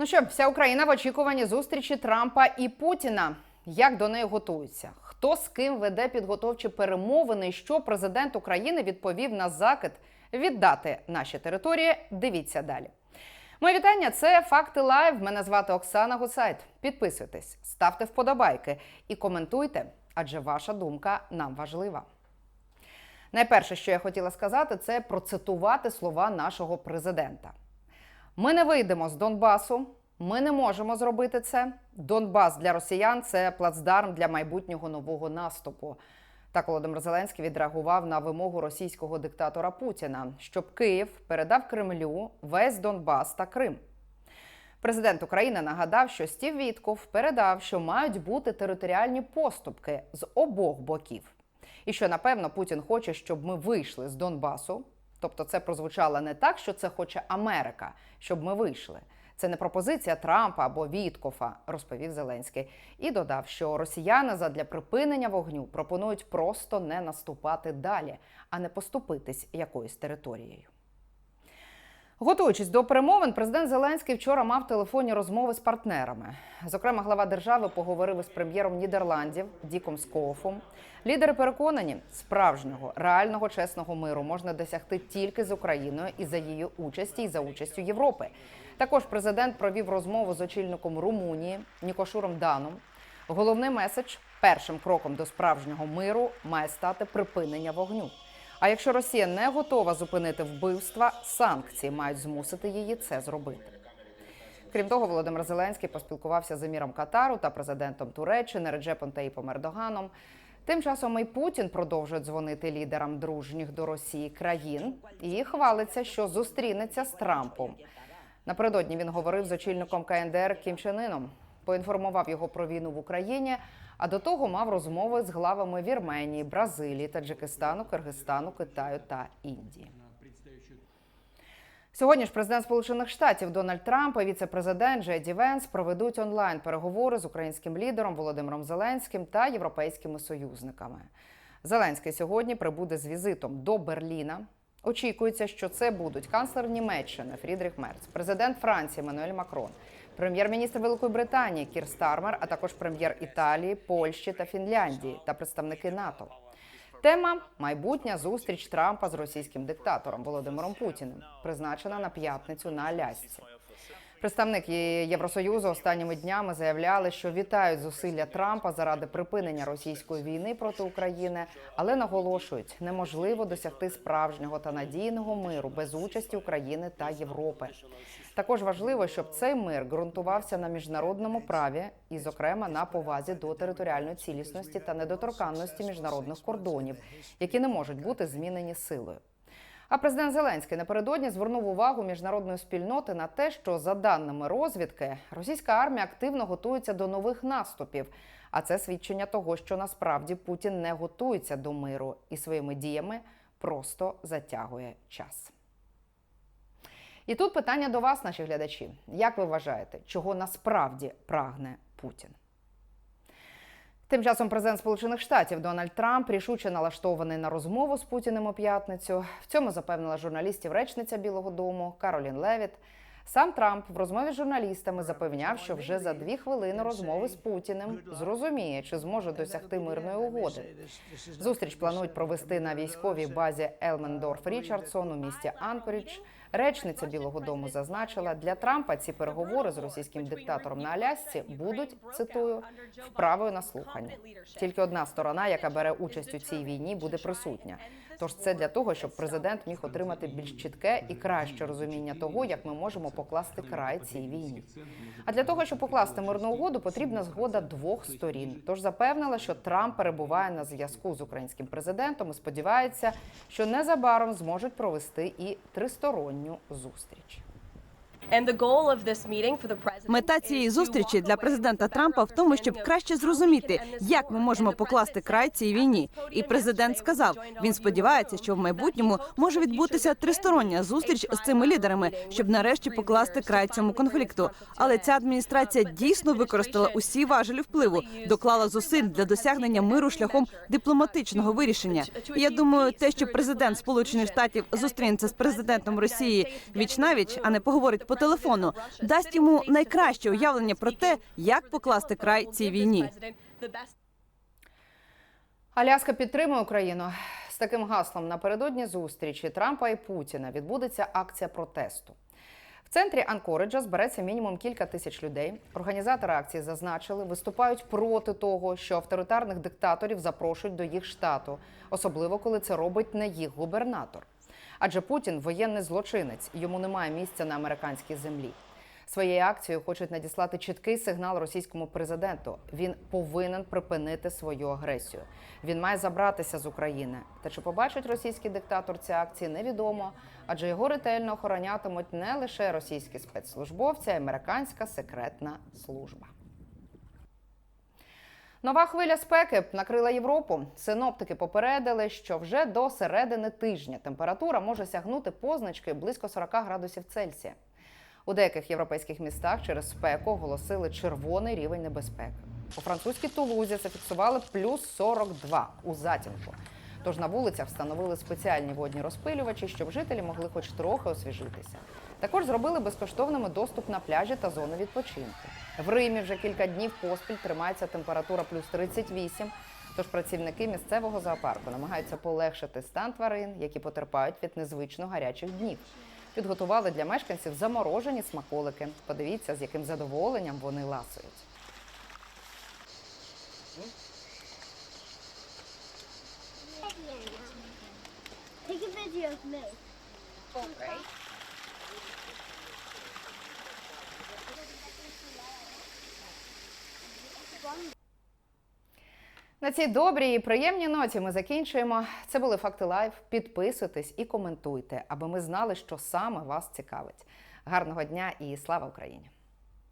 Ну що, вся Україна в очікуванні зустрічі Трампа і Путіна. Як до неї готуються? Хто з ким веде підготовчі перемовини? Що президент України відповів на закид віддати наші території? Дивіться далі. Моє вітання. Це факти лайв. Мене звати Оксана Гусайт. Підписуйтесь, ставте вподобайки і коментуйте, адже ваша думка нам важлива. Найперше, що я хотіла сказати, це процитувати слова нашого президента. Ми не вийдемо з Донбасу. Ми не можемо зробити це. Донбас для росіян це плацдарм для майбутнього нового наступу. Так Володимир Зеленський відреагував на вимогу російського диктатора Путіна, щоб Київ передав Кремлю весь Донбас та Крим. Президент України нагадав, що Стів Вітков передав, що мають бути територіальні поступки з обох боків. І що, напевно, Путін хоче, щоб ми вийшли з Донбасу. Тобто, це прозвучало не так, що це хоче Америка, щоб ми вийшли. Це не пропозиція Трампа або Віткофа, розповів Зеленський, і додав, що росіяни задля припинення вогню пропонують просто не наступати далі, а не поступитись якоюсь територією. Готуючись до перемовин, президент Зеленський вчора мав телефонні розмови з партнерами. Зокрема, глава держави поговорив із прем'єром Нідерландів Діком Скофом. Лідери переконані, справжнього реального чесного миру можна досягти тільки з Україною і за її участі, і за участю Європи. Також президент провів розмову з очільником Румунії Нікошуром Даном. Головний меседж першим кроком до справжнього миру має стати припинення вогню. А якщо Росія не готова зупинити вбивства, санкції мають змусити її це зробити. Крім того, Володимир Зеленський поспілкувався з еміром Катару та президентом Туреччини Реджепом Таїпом Ердоганом. Тим часом і Путін продовжує дзвонити лідерам дружніх до Росії країн і хвалиться, що зустрінеться з Трампом. Напередодні він говорив з очільником КНДР Кім Чен Іном, поінформував його про війну в Україні. А до того мав розмови з главами Вірменії, Бразилії, Таджикистану, Киргизстану, Китаю та Індії. Сьогодні ж президент Сполучених Штатів Дональд Трамп і віце-президент Джей Ді Венс проведуть онлайн переговори з українським лідером Володимиром Зеленським та європейськими союзниками. Зеленський сьогодні прибуде з візитом до Берліна. Очікується, що це будуть канцлер Німеччини Фрідріх Мерц, президент Франції Мануель Макрон, прем'єр-міністр Великої Британії Кір Стармер, а також прем'єр Італії, Польщі та Фінляндії та представники НАТО. Тема майбутня зустріч Трампа з російським диктатором Володимиром Путіним, призначена на п'ятницю на Алясці. Представники Євросоюзу останніми днями заявляли, що вітають зусилля Трампа заради припинення російської війни проти України, але наголошують, неможливо досягти справжнього та надійного миру без участі України та Європи. Також важливо, щоб цей мир ґрунтувався на міжнародному праві і, зокрема, на повазі до територіальної цілісності та недоторканності міжнародних кордонів, які не можуть бути змінені силою. А президент Зеленський напередодні звернув увагу міжнародної спільноти на те, що за даними розвідки, російська армія активно готується до нових наступів. А це свідчення того, що насправді Путін не готується до миру і своїми діями просто затягує час. І тут питання до вас, наші глядачі. Як ви вважаєте, чого насправді прагне Путін? Тим часом президент Сполучених Штатів Дональд Трамп рішуче налаштований на розмову з Путіним у п'ятницю. В цьому запевнила журналістів речниця Білого Дому Каролін Левіт. Сам Трамп в розмові з журналістами запевняв, що вже за дві хвилини розмови з Путіним зрозуміє, чи зможе досягти мирної угоди. Зустріч планують провести на військовій базі Елмендорф Річардсон у місті Анкорідж. Речниця Білого Дому зазначила, для Трампа ці переговори з російським диктатором на Алясці будуть цитую вправою на слухання. Тільки одна сторона, яка бере участь у цій війні, буде присутня. Тож це для того, щоб президент міг отримати більш чітке і краще розуміння того, як ми можемо покласти край цій війні. А для того, щоб покласти мирну угоду, потрібна згода двох сторін. Тож запевнила, що Трамп перебуває на зв'язку з українським президентом і сподівається, що незабаром зможуть провести і тристоронню зустріч. Мета цієї зустрічі для президента Трампа в тому, щоб краще зрозуміти, як ми можемо покласти край цій війні. І президент сказав, він сподівається, що в майбутньому може відбутися тристороння зустріч з цими лідерами, щоб нарешті покласти край цьому конфлікту. Але ця адміністрація дійсно використала усі важелі впливу, доклала зусиль для досягнення миру шляхом дипломатичного вирішення. І я думаю, те, що президент Сполучених Штатів зустрінеться з президентом Росії віч навіч, а не поговорить по телефону, дасть йому найкраще уявлення про те, як покласти край цій війні. Аляска підтримує Україну. З таким гаслом напередодні зустрічі Трампа і Путіна відбудеться акція протесту. В центрі Анкориджа збереться мінімум кілька тисяч людей. Організатори акції зазначили, виступають проти того, що авторитарних диктаторів запрошують до їх штату, особливо коли це робить не їх губернатор. Адже Путін воєнний злочинець, йому немає місця на американській землі. Своєю акцією хочуть надіслати чіткий сигнал російському президенту. Він повинен припинити свою агресію. Він має забратися з України. Та чи побачить російський диктатор ці акції, невідомо, адже його ретельно охоронятимуть не лише російські спецслужбовці, а й американська секретна служба. Нова хвиля спеки накрила Європу. Синоптики попередили, що вже до середини тижня температура може сягнути позначки близько 40 градусів Цельсія. У деяких європейських містах через спеку оголосили червоний рівень небезпеки. У французькій Тулузі зафіксували плюс 42 у затінку. Тож на вулицях встановили спеціальні водні розпилювачі, щоб жителі могли хоч трохи освіжитися. Також зробили безкоштовними доступ на пляжі та зони відпочинку. В Римі вже кілька днів поспіль тримається температура плюс 38, Тож працівники місцевого зоопарку намагаються полегшити стан тварин, які потерпають від незвично гарячих днів. Підготували для мешканців заморожені смаколики. Подивіться, з яким задоволенням вони ласують. Video of me. На цій добрій і приємній ноті ми закінчуємо. Це були факти лайв. Підписуйтесь і коментуйте, аби ми знали, що саме вас цікавить. Гарного дня і слава Україні!